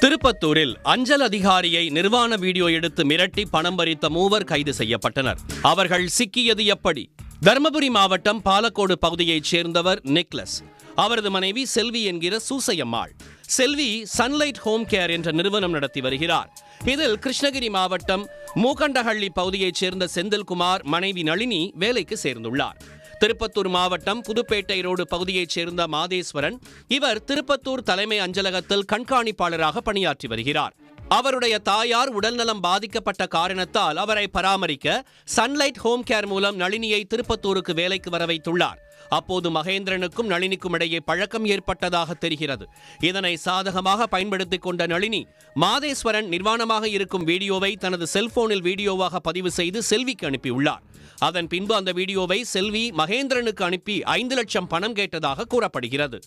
திருப்பத்தூரில் அஞ்சல் அதிகாரியை நிர்வாண வீடியோ எடுத்து மிரட்டி பணம் பறித்த மூவர் கைது செய்யப்பட்டனர். அவர்கள் சிக்கியது எப்படி? தருமபுரி மாவட்டம் பாலக்கோடு பகுதியைச் சேர்ந்தவர் நிக்லஸ். அவரது மனைவி செல்வி என்கிற Susaiammal. Selvi sunlight home care என்ற நிறுவனம் நடத்தி வருகிறார். இதில் கிருஷ்ணகிரி மாவட்டம் மூக்கண்டஹள்ளி பகுதியைச் சேர்ந்த செந்தில்குமார் மனைவி நளினி வேலைக்கு சேர்ந்துள்ளார். திருப்பத்தூர் மாவட்டம் புதுப்பேட்டை ரோடு பகுதியைச் சேர்ந்த மாதேஸ்வரன் இவர் திருப்பத்தூர் தலைமை அஞ்சலகத்தில் கண்காணிப்பாளராக பணியாற்றி வருகிறார். அவருடைய தாயார் உடல்நலம் பாதிக்கப்பட்ட காரணத்தால் அவரை பராமரிக்க சன்லைட் ஹோம் கேர் மூலம் நளினியை திருப்பத்தூருக்கு வேலைக்கு வர வைத்துள்ளார் அப்போது மகேந்திரனுக்கும் நளினிக்கும் இடையே பழக்கம் ஏற்பட்டதாக தெரிகிறது. இதனை சாதகமாக பயன்படுத்திக் கொண்ட நளினி மாதேஸ்வரன் நிர்வாணமாக இருக்கும் வீடியோவை தனது செல்போனில் வீடியோவாக பதிவு செய்து செல்விக்கு அனுப்பியுள்ளார். அதன் பின்பு அந்த வீடியோவை செல்வி மகேந்திரனுக்கு அனுப்பி ஐந்து லட்சம் பணம் கேட்டதாக கூறப்படுகிறது.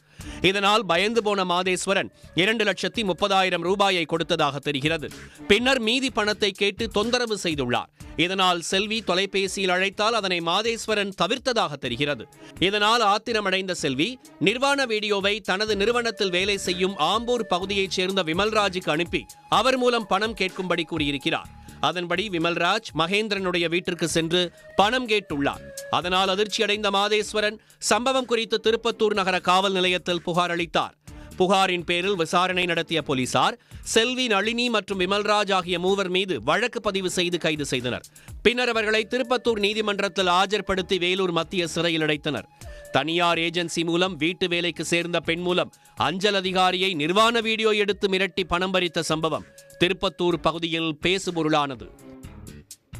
இதனால் பயந்து போன மாதேஸ்வரன் இரண்டு லட்சத்தி முப்பதாயிரம் ரூபாயை கொடுத்ததாக தெரிகிறது. பின்னர் மீதி பணத்தை கேட்டு தொந்தரவு செய்துள்ளார். இதனால் செல்வி தொலைபேசியில் அழைத்தால் அதனை மாதேஸ்வரன் தவிர்த்ததாக தெரிகிறது. இதனால் ஆத்திரமடைந்த செல்வி நிர்வாண வீடியோவை தனது நிறுவனத்தில் வேலை செய்யும் ஆம்பூர் பகுதியைச் சேர்ந்த விமல்ராஜுக்கு அனுப்பி அவர் மூலம் பணம் கேட்கும்படி கூறியிருக்கிறார். அதன்படி விமல்ராஜ் மகேந்திரனுடைய வீட்டிற்கு சென்று பணம் கேட்டுள்ளார். அதனால் அதிர்ச்சியடைந்த மாதேஸ்வரன் சம்பவம் குறித்து திருப்பத்தூர் நகர காவல் நிலையத்தில் புகார் அளித்தார். புகாரின் பேரில் விசாரணை நடத்திய போலீசார் செல்வி நளினி மற்றும் விமல்ராஜ் ஆகிய மூவர் மீது வழக்கு பதிவு செய்து கைது செய்தனர். பின்னர் அவர்களை திருப்பத்தூர் நீதிமன்றத்தில் ஆஜர்படுத்தி வேலூர் மத்திய சிறையில் அடைத்தனர். தனியார் ஏஜென்சி மூலம் வீட்டு வேலைக்கு சேர்ந்த பெண் மூலம் அஞ்சல் அதிகாரியை நிர்வாண வீடியோ எடுத்து மிரட்டி பணம் பறித்த சம்பவம் திருப்பத்தூர் பகுதியில் பேசுபொருளானது.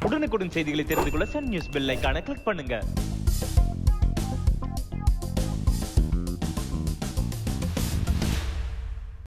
உடனுக்குடன் செய்திகளை தெரிந்து கொள்ள சன் நியூஸ் பெல் கிளிக் பண்ணுங்க.